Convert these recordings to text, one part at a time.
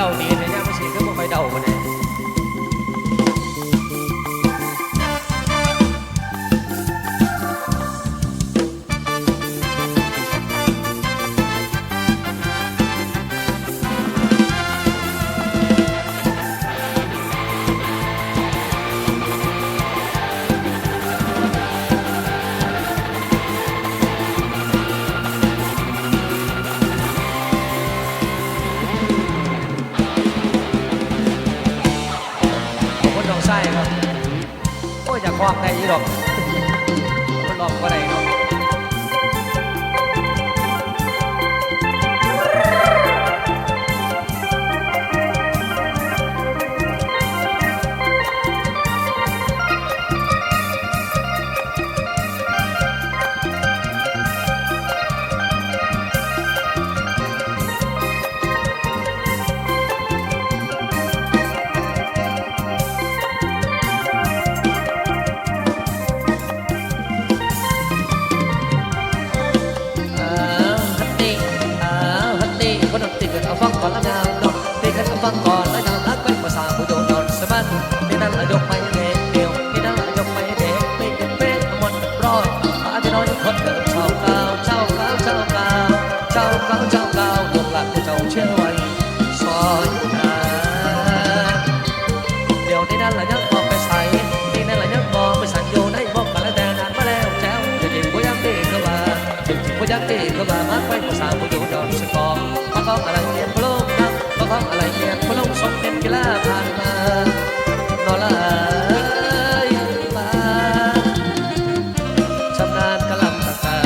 เดาดีนะย่าไม่ฉีดก็ไม่ค่อยเดาคนไหนากคล้อ ติดกันเอาฟังก่อนแล้วนาวรักเป็นภาษาผู้โยนนอนสมันนี่นั่นละยกไปเด็กเดียวนี่นั่นละยกไปเด็กไม่กันเป็นหมดร้อยอาจจะน้อยคนเดิมเจ้าเก่าเจ้าเก่าเจ้าเก่าเจ้าเก่าเจ้าเก่าลูกหลานผู้เจ้าเชื่อไว้สอนนาเดี๋ยวนี้นั่นหละยังมองไปใส่นี่นั่นหละยังมองไปใส่งอยู่ในบอกกันแล้วแต่นานมาแล้วแจ้วจะจิบก็ยังตีเข้ามาจิบจิบก็ยังตีเข้ามามักไปภาษาผู้อยู่ดอนสกองมาของอะไร อะไรเงียบพล้สมเป็นกีฬาผ่านมานอลายมาชำนาญกะลำตะตา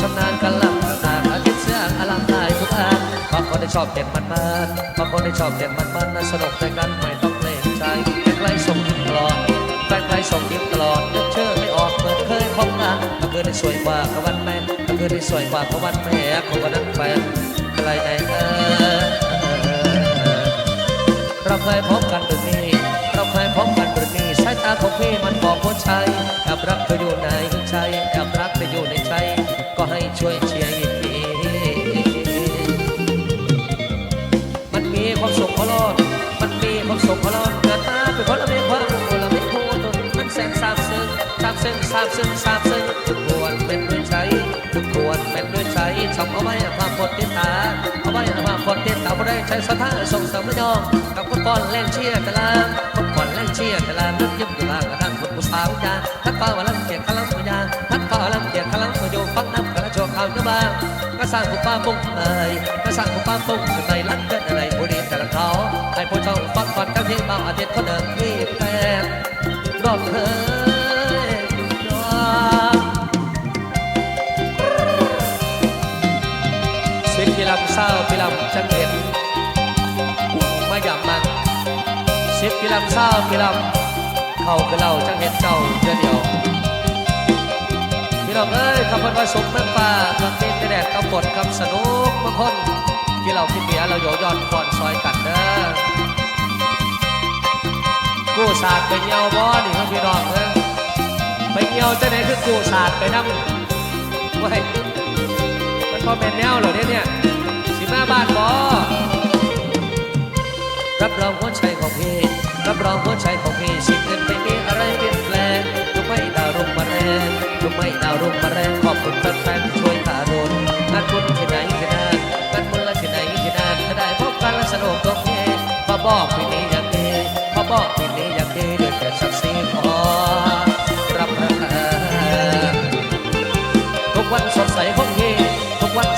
ชำนาญกะลำตะตาอาทิตย์เสียงอลังอายทุกอันบางคนได้ชอบเด็ดมันมันบางคนได้ชอบเด็ดมันมันน่าสนุกใจกันไม่ต้องเกรงใจแต่ใครส่งยิ้มตลอดแฟนใครส่งยิ้มตลอดนึกเชื่อไม่ออกเหมือนเคยพบกันก็คือได้สวยกว่าขวันแม่ก็คือได้สวยกว่าขวันแม่ของวันนั้นแฟนใครไหนเออ เราเคยพบกันหรือนี่เราเคยพบกันหรือนี่สายตาของพี่มันบอกว่าใช่แอบรักเธออยู่ในใจแอบรักเธออยู่ในใจ ก็ให้ช่วยเชียร์อีกทีมันมีความสุขพอรอดมันมีความสุขพอรอดเกิดมาเป็นคนละเมีความคนละเมีคู่ตนมันแสนซาบซึ้งซาบซึ้งซาบซึ้งซาบซึ้ง ด้วยใจทำเอาไว้ความกดติดตาเอาไว้ความกดติดตาบ่ได้ใช้สถานส่งเสริมระยองกับคนก่อนแรงเชียร์ตะลางคนก่อนแรงเชียร์ตะลานึกยิ้มอยู่บ้างกระทั่งคนผู้สาวยาทัดฟ้าว่าลังเกียจขลังตัวยาทัดฟ้าว่าลังเกียจขลังตัวโยฟังน้ำกระโจกเอาเนื้อบ้างก็สร้างผู้ป้าปุ้งเอ่ยก็สร้างผู้ป้าปุ้งขึ้นในรักเกิดอะไรผู้ดีแต่ละเขาให้ผู้เจ้าฟังก่อนกับที่เบาอาทิตย์คนเดิมมีแฟนรอบเคย สิบกิลำเศร้ากิลำเขาคือเราจังเห็นเจ้าเดือเดียวพี่น้องเอ้ยคำพันว่าสุกเมืองฟ้าตอนตีนแดดกำบดกำสนุกบางคนที่เราคิดเบียเราโยยอนก่อนซอยกันเด้อกู้ศาสตร์ไปเหี่ยวบ่นี่ครับพี่น้องเอ้ยไปเหี่ยวจะไหนคือกู้ศาสตร์ไปนั่งไว้มันพอเป็นแนวเหรอเนี่ยเนี่ยสิมาบ้านบ่รับ รองหัวใจของพี่รับรองหัวใจของพี่สิ่งอื่นไม่มีอะไรเปลี่ยนแปลงทุกไม่ดาวรุ่งมาแรงทุกไม่ดาวรุ่งมาแรงขอบคุณแฟนๆช่วยตารุนงานบุญที่ไหนที่นั่นงานบุญละที่ไหนที่นั่นถ้าได้พบกันและสนุกตรงนี้พอบอกพี่นี้อย่างนี้พอบอกพี่นี้อย่างนี้ด้วยแต่สักสีขอรับประทานทุกวันสดใสของพี่ทุกวัน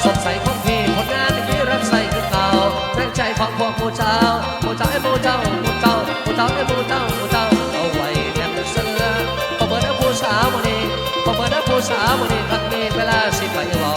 เจ้าไอ้ผู้เจ้าผู้เจ้าผู้เจ้าไอ้ผู้เจ้าผู้เจ้าเอาไว้แนบเสือพอเปิดเอาผู้สาวมานี่พอเปิดเอาผู้สาวมานี่ทักมีเวลาสิไปเบา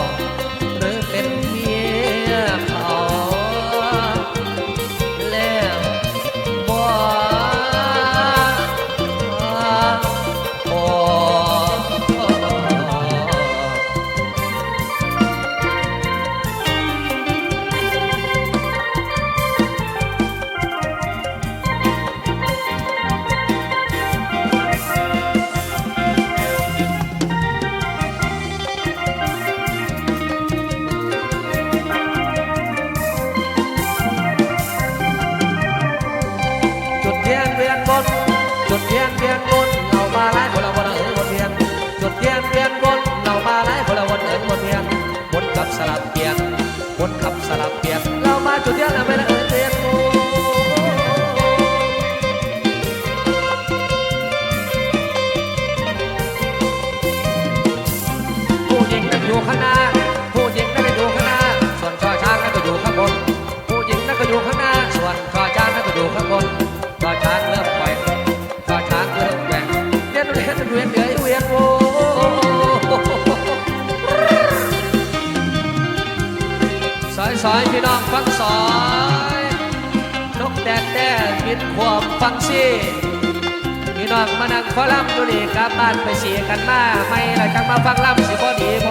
สลับเปลี่ยนเรามาจุดเดียวแล้วไม่ละเอ่ยเตียนโมผู้หญิงนั่นอยู่ข้างหน้าผู้หญิงนั่นก็อยู่ข้างหน้าส่วนชอช้างนั่นก็อยู่ข้างบนผู้หญิงนั่นก็อยู่ข้างหน้าส่วนชอช้างนั่นก็อยู่ข้างบนชอช้างเริ่มปล่อยชอช้างเริ่มแกว่งเวียนเวียนเวียนเวียนเวียนโอ้ สอยสายพี่น้องฟังสอยนกแดดแด้บินขวบฟังสิพี่น้องมานั่งฟังลำดูนี่กลับบ้านไปเสียกันมาไม่ละจังมาฟังลำสิพอดีพ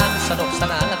าญสนุกสนาน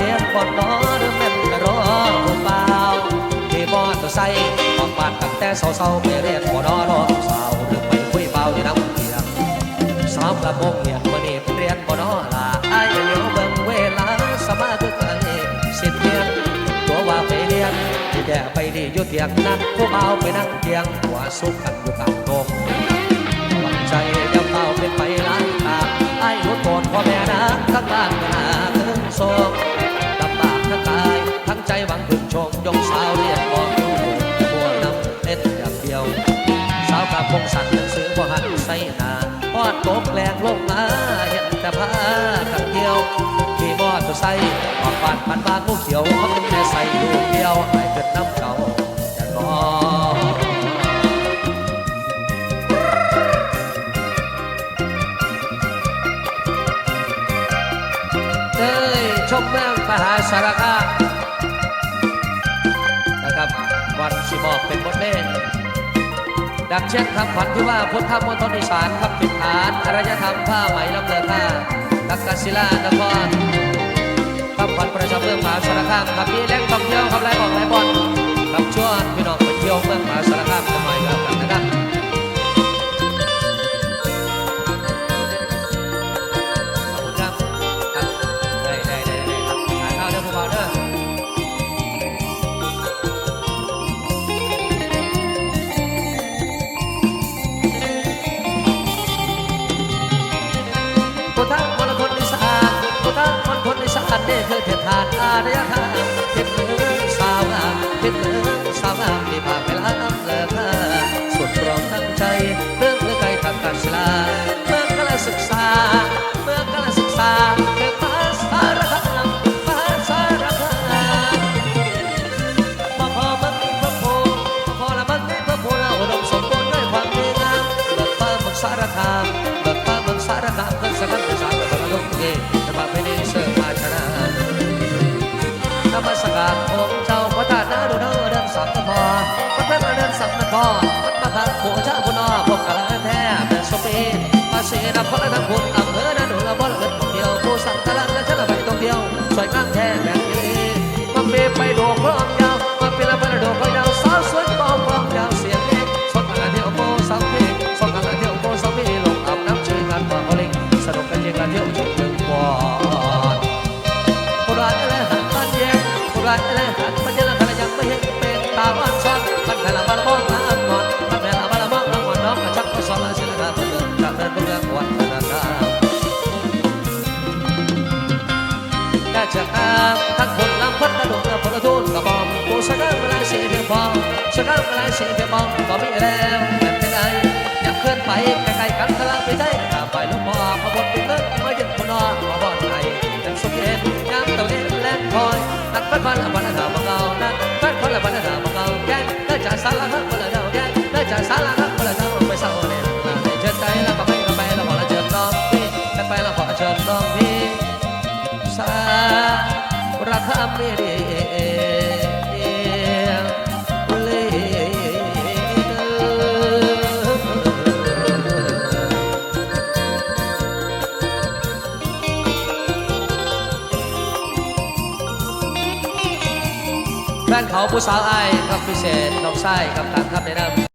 เรียนก่อนนอหรือแม่นกระรอผู้เปล่าที่บอสไซค์ออกบ้านตั้งแต่เช้าๆไปเรียกอนนอรอสาวหรือไปคุยเบาที่น้ำเพียงสาวกระโปรงเรียนประเดี๋ยวไปเรียนก่อนอลาอายเหลียวเบิ่งเวลาสมาคือไกลสิบเพียงตัวว่าไปเรียนที่แดไปดีอยู่เตียงนั้นผู้เบาไปนั่งเตียงหัวซุกกันอยู่กลางตรง ตกแรงลงมาเห็นแต่ผ้าขังเดียวขี่มอตัวใส่ออกปานปันบางงูเขียวเขาเป็นแม่ใส่ลูกเดียวให้เกิดน้ำเก่าจะนอนเอ้ยชมเมืองมหาสารคามนะครับวันสิบอกเป็นบทเพลง ดังเช่นคำขวัญที่ว่าพุทธมณฑลอีสานคำผิดฐานอารยธรรมผ้าไหมลำเลือค่าตักกศิลานครคำขวัญประจำเมืองมหาสารคามครับมีแหล่งท่องเที่ยวครับไรบอกไรบอลครับชวนพี่น้องไปเที่ยวเมืองมหาสารคามกัยครับกันนะครับ งามมีภาไปล้างเสื้อผ้าสุดรองทั้งใจเรื่องเพื่อใจทำการชลาเมื่อกลาศึกษา เนอเดินสังนพอมันเป็นเดินสังนพอมันมาขัดผู้เจ้าผู้นอพบกันแท้เป็นสปีมาเสียดับพระนักบุญอำเภอนาดูละบ่ละเกิดเดียวผู้สั่งตะลังและฉันไปตรงเดียวสวยงามแท้แบบนี้มันเปไปโดกพร้อมยาวมาเป็นละไปโดกพร้อมยาวสาวสวยปอมพร้อมยาวเสียงเอกสดกันเที่ยวโบสาวพี่สดกันเที่ยวโบสาวพี่ลงอาบน้ำชื่อกันว่าเขาเล่นสนุกกันเที่ยวกันเที่ยวจุดหนึ่งก่อนโบ จะกอามทั้งคนลำพัดกระดุกและพลทุนกระบอกผู้สกัดมาลายสีเพียงพอสกัดมาลายสีเพียงพอก็มีแล้วแต่เป็นไงอยากเคลื่อนไปไกลๆกันทะลักได้ถ้าไปลูกบ่อพระบทเป็นเลิศมายึดคนนอมาบ่อนไทยจังสุขเย็นยามตะเล่นแลนคอยตักพัดพันละพัน แฟนเขาผู้สาวไอ้ายครับพิเศษน้องไส้กับการครับในนำ